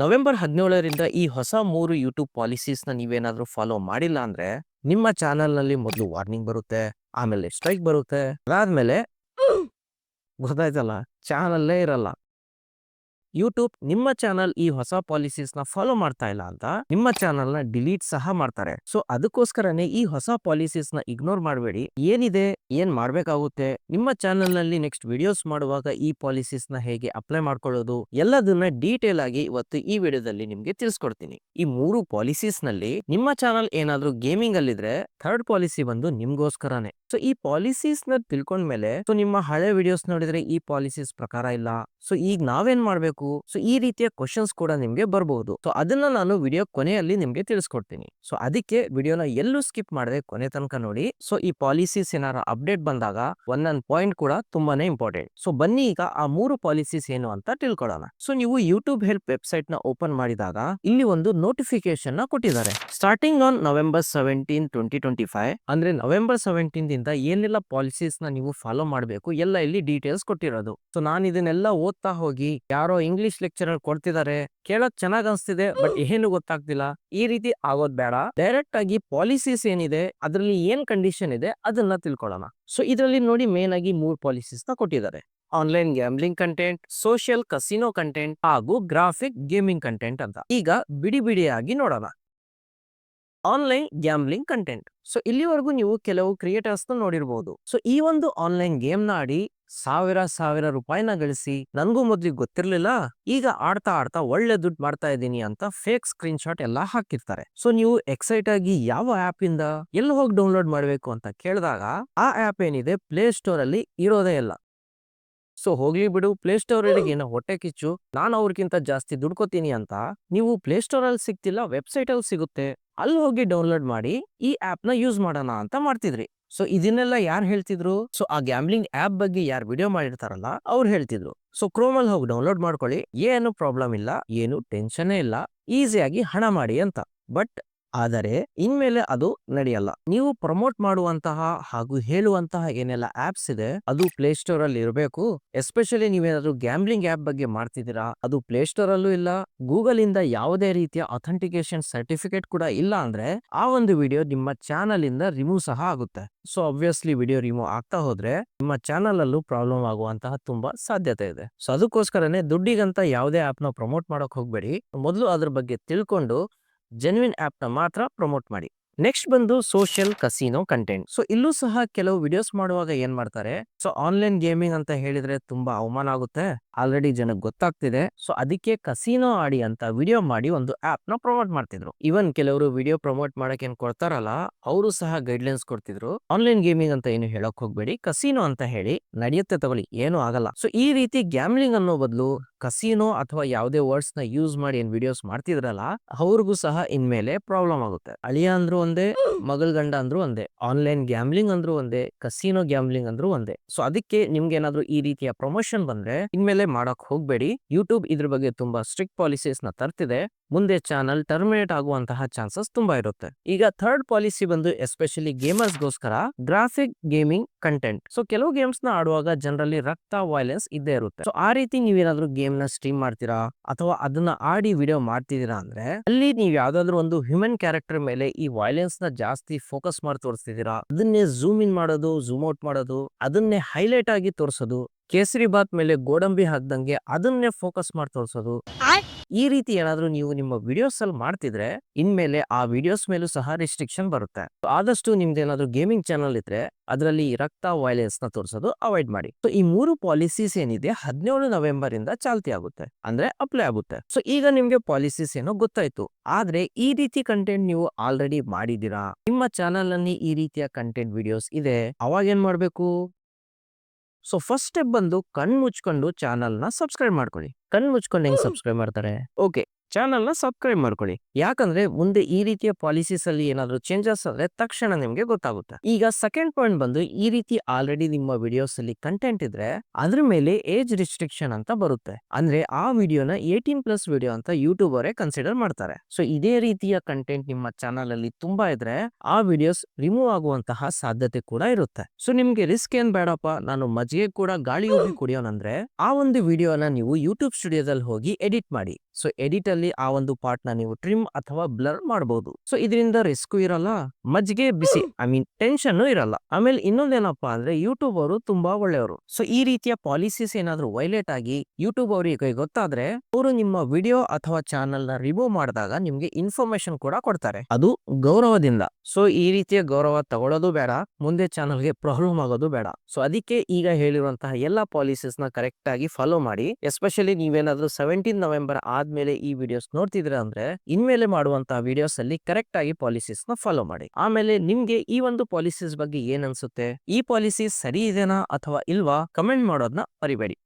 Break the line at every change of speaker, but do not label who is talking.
November ಹದಿನೇಳರಿಂದ ಈ ಹೊಸ ಮೂರು ಯೂಟ್ಯೂಬ್ ಪಾಲಿಸೀಸ್ನ ನೀವೇನಾದ್ರೂ ಫಾಲೋ ಮಾಡಿಲ್ಲ ಅಂದ್ರೆ ನಿಮ್ಮ ಚಾನೆಲ್ನಲ್ಲಿ ಮೊದಲು ವಾರ್ನಿಂಗ್ ಬರುತ್ತೆ, ಆಮೇಲೆ ಸ್ಟ್ರೈಕ್ ಬರುತ್ತೆ. ಅದಾದ್ಮೇಲೆ ಗೊತ್ತಾಯ್ತಲ್ಲ ಚಾನಲ್ಲೇ ಇರಲ್ಲ. ಯೂಟ್ಯೂಬ್ ನಿಮ್ಮ ಚಾನಲ್ ಈ ಹೊಸ ಪಾಲಿಸೀಸ್ನ ಫಾಲೋ ಮಾಡ್ತಾ ಇಲ್ಲ ಅಂತ ನಿಮ್ಮ ಚಾನಲ್ನ ಡಿಲೀಟ್ ಸಹ ಮಾಡ್ತಾರೆ. ಸೊ ಅದಕ್ಕೋಸ್ಕರನೇ ಈ ಹೊಸ ಪಾಲಿಸೀಸ್ನ ಇಗ್ನೋರ್ ಮಾಡಬೇಡಿ. ಏನಿದೆ? ಏನ್ ಮಾಡಬೇಕಾಗುತ್ತೆ? ನಿಮ್ಮ ಚಾನಲ್ನಲ್ಲಿ ನೆಕ್ಸ್ಟ್ ವಿಡಿಯೋಸ್ ಮಾಡುವಾಗ ಈ ಪಾಲಿಸೀಸ್ನ ಹೇಗೆ ಅಪ್ಲೈ ಮಾಡ್ಕೊಳ್ಳೋದು? ಎಲ್ಲದನ್ನ ಡೀಟೇಲ್ ಆಗಿ ಇವತ್ತು ಈ ವಿಡಿಯೋದಲ್ಲಿ ನಿಮಗೆ ತಿಳಿಸ್ಕೊಡ್ತೀನಿ. ಈ ಮೂರು ಪಾಲಿಸೀಸ್ನಲ್ಲಿ ನಿಮ್ಮ ಚಾನಲ್ ಏನಾದ್ರೂ ಗೇಮಿಂಗ್ ಅಲ್ಲಿದ್ರೆ ಥರ್ಡ್ ಪಾಲಿಸಿ ಬಂದು ನಿಮ್ಗೋಸ್ಕರನೇ. ಸೊ, ಈ ಪಾಲಿಸೀಸ್ನ ತಿಳ್ಕೊಂಡ್ಮೇಲೆ ಸೊ, ನಿಮ್ಮ ಹಳೆ ವಿಡಿಯೋಸ್ ನೋಡಿದ್ರೆ ಈ ಪಾಲಿಸೀಸ್ ಪ್ರಕಾರ ಇಲ್ಲ. ಸೊ, ಈಗ ನಾವೇನ್ ಮಾಡ್ಬೇಕು? ಸೊ, ಈ ರೀತಿಯ ಕ್ವಶನ್ಸ್ ಕೂಡ ನಿಮ್ಗೆ ಬರಬಹುದು ಸೊ, ಅದನ್ನ ನಾನು ವಿಡಿಯೋ ಕೊನೆಯಲ್ಲಿ ನಿಮ್ಗೆ ತಿಳಿಸ್ಕೊಡ್ತೀನಿ. ಸೊ, ಅದಕ್ಕೆ ವಿಡಿಯೋನ ಎಲ್ಲೂ ಸ್ಕಿಪ್ ಮಾಡದೆ ಕೊನೆ ತನಕ ನೋಡಿ. ಸೊ, ಈ ಪಾಲಿಸೀಸ್ ಏನಾರ ಅಪ್ಡೇಟ್ ಬಂದಾಗ ಒಂದೊಂದ್ ಪಾಯಿಂಟ್ ಕೂಡ ತುಂಬಾನೇ ಇಂಪಾರ್ಟೆಂಟ್. ಸೊ, ಬನ್ನಿ ಈಗ ಆ ಮೂರು ಪಾಲಿಸೀಸ್ ಏನು ಅಂತ ತಿಳ್ಕೊಳ್ಳೋಣ. ಸೊ, ನೀವು ಯೂಟ್ಯೂಬ್ ಹೆಲ್ಪ್ ವೆಬ್ಸೈಟ್ನ ಓಪನ್ ಮಾಡಿದಾಗ ಇಲ್ಲಿ ಒಂದು ನೋಟಿಫಿಕೇಶನ್ನ ಕೊಟ್ಟಿದ್ದಾರೆ. Starting on November seventeen twenty twenty five ಅಂದ್ರೆ ನವೆಂಬರ್ ಸೆವೆಂಟೀನ್ ದಿಂದ ಏನೆಲ್ಲ ಪಾಲಿಸೀಸ್ನ ನೀವು ಫಾಲೋ ಮಾಡಬೇಕು ಎಲ್ಲ ಇಲ್ಲಿ ಡೀಟೇಲ್ಸ್ ಕೊಟ್ಟಿರೋದು. ಸೊ, ನಾನು ಇದನ್ನೆಲ್ಲ ಓದ್ತಾ ಹೋಗಿ ಯಾರೋ ಇಂಗ್ಲಿಷ್ ಲೆಕ್ಚರರ್ ಕೊಡ್ತಿದ್ದಾರೆ ಕೇಳಕ್ ಚೆನ್ನಾಗ್ ಅನ್ಸ್ತಿದೆ, ಬಟ್ ಏನು ಗೊತ್ತಾಗ್ತಿಲ್ಲ. ಈ ರೀತಿ ಆಗೋದ್ ಬೇಡ. ಡೈರೆಕ್ಟ್ ಆಗಿ ಪಾಲಿಸೀಸ್ ಏನಿದೆ, ಅದರಲ್ಲಿ ಏನ್ ಕಂಡೀಷನ್ ಇದೆ, ಅದನ್ನ ತಿಳ್ಕೊಳ್ಳೋಣ. ಸೊ ಇದರಲ್ಲಿ ನೋಡಿ ಮೇನ್ ಆಗಿ ಮೂರ್ ಪಾಲಿಸೀಸ್ನ ಕೊಟ್ಟಿದ್ದಾರೆ. Online gambling content social casino content ಹಾಗೂ ಗ್ರಾಫಿಕ್ ಗೇಮಿಂಗ್ ಕಂಟೆಂಟ್ ಅಂತ. ಈಗ ಬಿಡಿ ಬಿಡಿಯಾಗಿ ನೋಡೋಣ. ಆನ್ಲೈನ್ ಗ್ಯಾಮ್ಲಿಂಗ್ ಕಂಟೆಂಟ್ ಸೊ ಇಲ್ಲಿವರೆಗೂ ನೀವು ಕೆಲವು ಕ್ರಿಯೇಟರ್ಸ್ ನೋಡಿರಬಹುದು ಸೊ ಈ ಒಂದು ಆನ್ಲೈನ್ ಗೇಮ್ನ ಆಡಿ ಸಾವಿರ ಸಾವಿರ ರೂಪಾಯಿನ ಗಳಿಸಿ ನನ್ಗೂ ಮೊದ್ಲಿಗೆ ಗೊತ್ತಿರ್ಲಿಲ್ಲ ಈಗ ಆಡ್ತಾ ಆಡ್ತಾ ಒಳ್ಳೆ ದುಡ್ಡು ಮಾಡ್ತಾ ಇದ್ದೀನಿ ಅಂತ ಫೇಕ್ ಸ್ಕ್ರೀನ್ ಶಾಟ್ ಎಲ್ಲ ಹಾಕಿರ್ತಾರೆ. ಸೊ ನೀವು ಎಕ್ಸೈಟ್ ಆಗಿ ಯಾವ ಆಪ್ ಇಂದ ಎಲ್ಲಿ ಹೋಗಿ ಡೌನ್ಲೋಡ್ ಮಾಡಬೇಕು ಅಂತ ಕೇಳಿದಾಗ ಆ ಆಪ್ ಏನಿದೆ ಪ್ಲೇ ಸ್ಟೋರ್ ಅಲ್ಲಿ ಇರೋದೇ ಇಲ್ಲ. ಸೊ ಹೋಗ್ಲಿ ಬಿಡು ಪ್ಲೇ ಸ್ಟೋರ್ ಏನೋ ಹೊಟ್ಟೆ ಕಿಚ್ಚು ನಾನು ಅವ್ರಿಗಿಂತ ಜಾಸ್ತಿ ದುಡ್ಕೋತೀನಿ ಅಂತ ನೀವು ಪ್ಲೇ ಸ್ಟೋರ್ ಅಲ್ಲಿ ಸಿಗ್ತಿಲ್ಲ ವೆಬ್ಸೈಟ್ ಅಲ್ಲಿ ಸಿಗುತ್ತೆ. ಅಲ್ಲಿ ಹೋಗಿ ಡೌನ್ಲೋಡ್ ಮಾಡಿ ಈ ಆಪ್ನ ಯೂಸ್ ಮಾಡೋಣ ಅಂತ ಮಾಡ್ತಿದ್ರಿ. ಸೊ, ಇದನ್ನೆಲ್ಲ ಯಾರು ಹೇಳ್ತಿದ್ರು? ಸೊ, ಆ ಗ್ಯಾಮ್ಲಿಂಗ್ ಆಪ್ ಬಗ್ಗೆ ಯಾರು ವಿಡಿಯೋ ಮಾಡಿರ್ತಾರಲ್ಲ, ಅವ್ರು ಹೇಳ್ತಿದ್ರು. ಸೊ, ಕ್ರೋಮಲ್ಲಿ ಹೋಗಿ ಡೌನ್ಲೋಡ್ ಮಾಡ್ಕೊಳ್ಳಿ. ಏನು ಪ್ರಾಬ್ಲಮ್ ಇಲ್ಲ, ಏನು ಟೆನ್ಷನ್ ಇಲ್ಲ. ಈಸಿಯಾಗಿ ಹಣ ಮಾಡಿ ಅಂತ. ಬಟ್ ಆದರೆ ಇನ್ಮೇಲೆ ಅದು ನಡೆಯಲ್ಲ. ನೀವು ಪ್ರಮೋಟ್ ಮಾಡುವಂತಹ ಹಾಗೂ ಹೇಳುವಂತಹ ಏನೆಲ್ಲ ಆಪ್ಸ್ ಇದೆ, ಅದು ಪ್ಲೇ ಸ್ಟೋರ್ ಅಲ್ಲಿ ಇರಬೇಕು. ಎಸ್ಪೆಷಲಿ ನೀವೇನಾದ್ರೂ ಗ್ಯಾಂಬ್ಲಿಂಗ್ ಆಪ್ ಬಗ್ಗೆ ಮಾಡ್ತಿದ್ದೀರಾ, ಅದು ಪ್ಲೇ ಸ್ಟೋರ್ ಅಲ್ಲೂ ಇಲ್ಲ. ಗೂಗಲ್ ಇಂದ ಯಾವುದೇ ರೀತಿಯ ಅಥೆಂಟಿಕೇಶನ್ ಸರ್ಟಿಫಿಕೇಟ್ ಕೂಡ ಇಲ್ಲ ಅಂದ್ರೆ ಆ ಒಂದು ವಿಡಿಯೋ ನಿಮ್ಮ ಚಾನಲ್ ಇಂದ ರಿಮೂವ್ ಸಹ ಆಗುತ್ತೆ. ಸೊ ಅಬ್ವಿಯಸ್ಲಿ ವಿಡಿಯೋ ರಿಮೂವ್ ಆಗ್ತಾ ಹೋದ್ರೆ ನಿಮ್ಮ ಚಾನಲ್ ಅಲ್ಲೂ ಪ್ರಾಬ್ಲಮ್ ಆಗುವಂತಹ ತುಂಬಾ ಸಾಧ್ಯತೆ ಇದೆ. ಸೊ, ಅದಕ್ಕೋಸ್ಕರನೇ ದುಡ್ಡಿಗಂತ ಯಾವುದೇ ಆಪ್ನ ಪ್ರಮೋಟ್ ಮಾಡಕ್ ಹೋಗ್ಬೇಡಿ. ಮೊದಲು ಅದ್ರ ಬಗ್ಗೆ ತಿಳ್ಕೊಂಡು ಜೆನ್ವಿನ್ ಆ್ಯಪ್ನ ಮಾತ್ರ ಪ್ರಮೋಟ್ ಮಾಡಿ. ನೆಕ್ಸ್ಟ್ ಬಂದು ಸೋಷಿಯಲ್ ಕಸಿನೋ ಕಂಟೆಂಟ್ ಸೊ ಇಲ್ಲೂ ಸಹ ಕೆಲವು ವಿಡಿಯೋಸ್ ಮಾಡುವಾಗ ಏನ್ ಮಾಡ್ತಾರೆ? ಸೊ ಆನ್ಲೈನ್ ಗೇಮಿಂಗ್ ಅಂತ ಹೇಳಿದ್ರೆ ತುಂಬಾ ಅವಮಾನ ಆಗುತ್ತೆ. ಆಲ್ರೆಡಿ ಜನಕ್ಕೆ ಗೊತ್ತಾಗ್ತಿದೆ. ಸೊ, ಅದಕ್ಕೆ ಕಸಿನೋ ಆಡಿ ಅಂತ ವಿಡಿಯೋ ಮಾಡಿ ಒಂದು ಆಪ್ನ ಪ್ರಮೋಟ್ ಮಾಡ್ತಿದ್ರು. ಇವನ್ ಕೆಲವರು ವಿಡಿಯೋ ಪ್ರಮೋಟ್ ಮಾಡಕ್ ಏನ್ ಕೊಡ್ತಾರಲ್ಲ, ಅವರು ಸಹ ಗೈಡ್ಲೈನ್ಸ್ ಕೊಡ್ತಿದ್ರು. ಆನ್ಲೈನ್ ಗೇಮಿಂಗ್ ಅಂತ ಏನು ಹೇಳಕ್ ಹೋಗ್ಬೇಡಿ, ಕಸಿನೋ ಅಂತ ಹೇಳಿ ನಡೆಯುತ್ತೆ ತಗೊಳ್ಳಿ, ಏನು ಆಗಲ್ಲ. ಸೊ, ಈ ರೀತಿ ಗ್ಯಾಮ್ಲಿಂಗ್ ಅನ್ನೋ ಬದಲು ಕಸಿನೋ ಅಥವಾ ಯಾವುದೇ ವರ್ಡ್ಸ್ನ ಯೂಸ್ ಮಾಡಿ ಏನ್ ವಿಡಿಯೋಸ್ ಮಾಡ್ತಿದ್ರಲ್ಲ, ಅವ್ರಿಗೂ ಸಹ ಇನ್ಮೇಲೆ ಪ್ರಾಬ್ಲಮ್ ಆಗುತ್ತೆ. ಅಳಿಯ ಅಂದ್ರು ಒಂದೇ ಮಗಳ ಗಂಡ ಅಂದ್ರು ಒಂದೇ, ಆನ್ಲೈನ್ ಗ್ಯಾಮ್ಲಿಂಗ್ ಅಂದ್ರೂ ಒಂದೇ, ಕಸಿನೋ ಗ್ಯಾಮ್ಲಿಂಗ್ ಅಂದ್ರೂ ಒಂದೇ. ಸೊ, ಅದಕ್ಕೆ ನಿಮ್ಗೆ ಏನಾದ್ರು ಈ ರೀತಿಯ ಪ್ರಮೋಷನ್ ಬಂದ್ರೆ, ಇನ್ಮೇಲೆ ಮಾಡಕ್ ಹೋಗ್ಬೇಡಿ. ಯೂಟ್ಯೂಬ್ ಇದ್ರ ಬಗ್ಗೆ ತುಂಬಾ ಸ್ಟ್ರಿಕ್ಟ್ ಪಾಲಿಸೀಸ್ನ ತರ್ತಿದೆ. ಮುಂದೆ ಚಾನಲ್ ಟರ್ಮಿನೇಟ್ ಆಗುವಂತಹ ಚಾನ್ಸಸ್ ತುಂಬಾ ಇರುತ್ತೆ. ಈಗ ಥರ್ಡ್ ಪಾಲಿಸಿ ಬಂದು ಎಸ್ಪೆಷಲಿ ಗೇಮರ್ಸ್ ಗೋಸ್ಕರ ಗ್ರಾಫಿಕ್ ಗೇಮಿಂಗ್ ಕಂಟೆಂಟ್ ಸೊ ಕೆಲವು ಗೇಮ್ಸ್ನ ಆಡುವಾಗ ಜನರಲ್ಲಿ ರಕ್ತ ವೈಲೆನ್ಸ್ ಇದ್ದೇ ಇರುತ್ತೆ. ಸೊ ಆ ರೀತಿ ನೀವೇನಾದ್ರೂ ಗೇಮ್ನ ಸ್ಟ್ರೀಮ್ ಮಾಡ್ತೀರಾ? ಅಥವಾ ಅದನ್ನ ಆಡಿ ವಿಡಿಯೋ ಮಾಡ್ತಿದ್ದೀರಾ ಅಂದ್ರೆ, ಅಲ್ಲಿ ನೀವು ಯಾವ್ದಾದ್ರು ಒಂದು ಹ್ಯೂಮನ್ ಕ್ಯಾರೆಕ್ಟರ್ ಮೇಲೆ ಈ ವೈಲೆನ್ಸ್ನ ಜಾಸ್ತಿ ಫೋಕಸ್ ಮಾಡಿ ತೋರಿಸ್ತಿದ್ದೀರಾ? ಅದನ್ನೇ ಝೂಮ್ ಇನ್ ಮಾಡೋದು ಝೂಮ್ ಔಟ್ ಮಾಡೋದು, ಅದನ್ನೇ ಹೈಲೈಟ್ ಆಗಿ ತೋರಿಸೋದು ಕೇಸರಿ ಬಾತ್ ಮೇಲೆ ಗೋಡಂಬಿ ಹಾಕ್ದಂಗೆ ಅದನ್ನೇ ಫೋಕಸ್ ಮಾಡಿ ತೋರಿಸೋದು. ಈ ರೀತಿ ಏನಾದ್ರೂ ನೀವು ನಿಮ್ಮ ವಿಡಿಯೋಸ್ ಅಲ್ಲಿ ಮಾಡ್ತಿದ್ರೆ ಇನ್ಮೇಲೆ ಆ ವಿಡಿಯೋಸ್ ಮೇಲೂ ಸಹ ರಿಸ್ಟ್ರಿಕ್ಷನ್ ಬರುತ್ತೆ. ಆದಷ್ಟು ನಿಮ್ದು ಏನಾದ್ರೂ ಗೇಮಿಂಗ್ ಚಾನಲ್ ಇದ್ರೆ ಅದರಲ್ಲಿ ರಕ್ತ ವೈಲೆನ್ಸ್ನ ತೋರಿಸೋದು ಅವಾಯ್ಡ್ ಮಾಡಿ. ಸೊ ಈ ಮೂರು ಪಾಲಿಸೀಸ್ ಏನಿದೆ ಹದಿನೇಳು ನವೆಂಬರ್ ಇಂದ ಚಾಲ್ತಿ ಆಗುತ್ತೆ. ಅಂದ್ರೆ ಅಪ್ಲೈ ಆಗುತ್ತೆ. ಸೊ ಈಗ ನಿಮ್ಗೆ ಪಾಲಿಸೀಸ್ ಏನೋ ಗೊತ್ತಾಯ್ತು. ಆದ್ರೆ ಈ ರೀತಿ ಕಂಟೆಂಟ್ ನೀವು ಆಲ್ರೆಡಿ ಮಾಡಿದೀರಾ ನಿಮ್ಮ ಚಾನಲ್ನಲ್ಲಿ ಈ ರೀತಿಯ ಕಂಟೆಂಟ್ ವಿಡಿಯೋಸ್ ಇದೆ. ಅವಾಗ ಏನ್ ಮಾಡ್ಬೇಕು? ಸೊ ಫಸ್ಟ್ ಸ್ಟೆಪ್ ಬಂದು ಕಣ್ ಮುಚ್ಕೊಂಡು ಚಾನಲ್ನ ಸಬ್ಸ್ಕ್ರೈಬ್ ಮಾಡ್ಕೊಳ್ಳಿ. ಕಣ್ ಮುಚ್ಕೊಂಡು ಹೆಂಗ್ ಸಬ್ಸ್ಕ್ರೈಬ್ ಮಾಡ್ತಾರೆ? ಓಕೆ. ಚಾನಲ್ನ ಸಬ್ಸ್ಕ್ರೈಬ್ ಮಾಡ್ಕೊಳ್ಳಿ. ಯಾಕಂದ್ರೆ ಮುಂದೆ ಈ ರೀತಿಯ ಪಾಲಿಸೀಸ್ ಅಲ್ಲಿ ಏನಾದರೂ ಚೇಂಜಸ್ ಆದ್ರೆ ತಕ್ಷಣ ನಿಮ್ಗೆ ಗೊತ್ತಾಗುತ್ತೆ. ಈಗ ಸೆಕೆಂಡ್ ಪಾಯಿಂಟ್ ಬಂದು ಈ ರೀತಿ ಆಲ್ರೆಡಿ ನಿಮ್ಮ ವಿಡಿಯೋಸ್ ಅಲ್ಲಿ ಕಂಟೆಂಟ್ ಇದ್ರೆ ಅದ್ರ ಮೇಲೆ ಏಜ್ ರಿಸ್ಟ್ರಿಕ್ಷನ್ ಅಂತ ಬರುತ್ತೆ. ಅಂದ್ರೆ ಆ ವಿಡಿಯೋನ ಏಟೀನ್ ಪ್ಲಸ್ ವಿಡಿಯೋ ಅಂತ ಯೂಟ್ಯೂಬ್ ಅವರೇ ಕನ್ಸಿಡರ್ ಮಾಡ್ತಾರೆ. ಸೊ ಇದೇ ರೀತಿಯ ಕಂಟೆಂಟ್ ನಿಮ್ಮ ಚಾನಲ್ ಅಲ್ಲಿ ತುಂಬಾ ಇದ್ರೆ ಆ ವಿಡಿಯೋಸ್ ರಿಮೂವ್ ಆಗುವಂತಹ ಸಾಧ್ಯತೆ ಕೂಡ ಇರುತ್ತೆ. ಸೊ ನಿಮ್ಗೆ ರಿಸ್ಕ್ ಏನ್ ಬೇಡಪ್ಪ? ನಾನು ಮಜ್ಜಿಗೆ ಕೂಡ ಗಾಳಿ ಹೋಗಿ ಕುಡಿಯೋನಂದ್ರೆ ಆ ಒಂದು ವಿಡಿಯೋನ ನೀವು ಯೂಟ್ಯೂಬ್ ಸ್ಟುಡಿಯೋದಲ್ಲಿ ಹೋಗಿ ಎಡಿಟ್ ಮಾಡಿ. ಸೊ ಎಡಿಟ್ ಅಲ್ಲಿ ಅಲ್ಲಿ ಆ ಒಂದು ಪಾರ್ಟ್ನ ನೀವು ಟ್ರಿಮ್ ಅಥವಾ ಬ್ಲರ್ ಮಾಡಬಹುದು ಸೊ ಇದರಿಂದ ರಿಸ್ಕ್ ಇರಲ್ಲ ಮಜ್ಜಿಗೆ ಬಿಸಿ ಐ ಮೀನ್ ಟೆನ್ಷನ್ ಇರಲ್ಲ. ಆಮೇಲೆ ಇನ್ನೊಂದೇನಪ್ಪಾ ಅಂದ್ರೆ ಯೂಟ್ಯೂಬ್ ಅವರು ತುಂಬಾ ಒಳ್ಳೆಯವರು. ಸೊ ಈ ರೀತಿಯ ಪಾಲಿಸೀಸ್ ಏನಾದ್ರು ವೈಲೇಟ್ ಆಗಿ ಯೂಟ್ಯೂಬ್ ಅವರಿಗೆ ಗೊತ್ತಾದ್ರೆ ಅವರು ನಿಮ್ಮ ವಿಡಿಯೋ ಅಥವಾ ಚಾನೆಲ್ನ ರಿಮೂವ್ ಮಾಡಿದಾಗ ನಿಮ್ಗೆ ಇನ್ಫಾರ್ಮೇಶನ್ ಕೂಡ ಕೊಡ್ತಾರೆ. ಅದು ಗೌರವದಿಂದ. ಸೊ ಈ ರೀತಿಯ ಗೌರವ ತಗೊಳ್ಳೋದು ಬೇಡ ಮುಂದೆ ಚಾನಲ್ಗೆ ಪ್ರಾಬ್ಲಮ್ ಆಗೋದು ಬೇಡ. ಸೊ ಅದಕ್ಕೆ ಈಗ ಹೇಳಿರುವಂತಹ ಎಲ್ಲಾ ಪಾಲಿಸೀಸ್ನ ಕರೆಕ್ಟ್ ಆಗಿ ಫಾಲೋ ಮಾಡಿ ಎಸ್ಪೆಷಲಿ ನೀವೇನಾದ್ರೂ ಸೆವೆಂಟೀನ್ ನವೆಂಬರ್ ಆದ್ಮೇಲೆ ಈ ವಿಡಿಯೋಸ್ ನೋಡ್ತಿದ್ರೆ ಅಂದ್ರೆ, ಇನ್ಮೇಲೆ ಮಾಡುವಂತಹ ವಿಡಿಯೋಸ್ ಅಲ್ಲಿ ಕರೆಕ್ಟ್ ಆಗಿ ಪಾಲಿಸೀಸ್ನ ಫಾಲೋ ಮಾಡಿ. ಆಮೇಲೆ ನಿಮ್ಗೆ ಈ ಒಂದು ಪಾಲಿಸೀಸ್ ಬಗ್ಗೆ ಏನ್ ಅನ್ಸುತ್ತೆ? ಈ ಪಾಲಿಸೀಸ್ ಸರಿ ಇದೆನಾ ಅಥವಾ ಇಲ್ವಾ? ಕಮೆಂಟ್ ಮಾಡೋದನ್ನ ಮರಿಬೇಡಿ.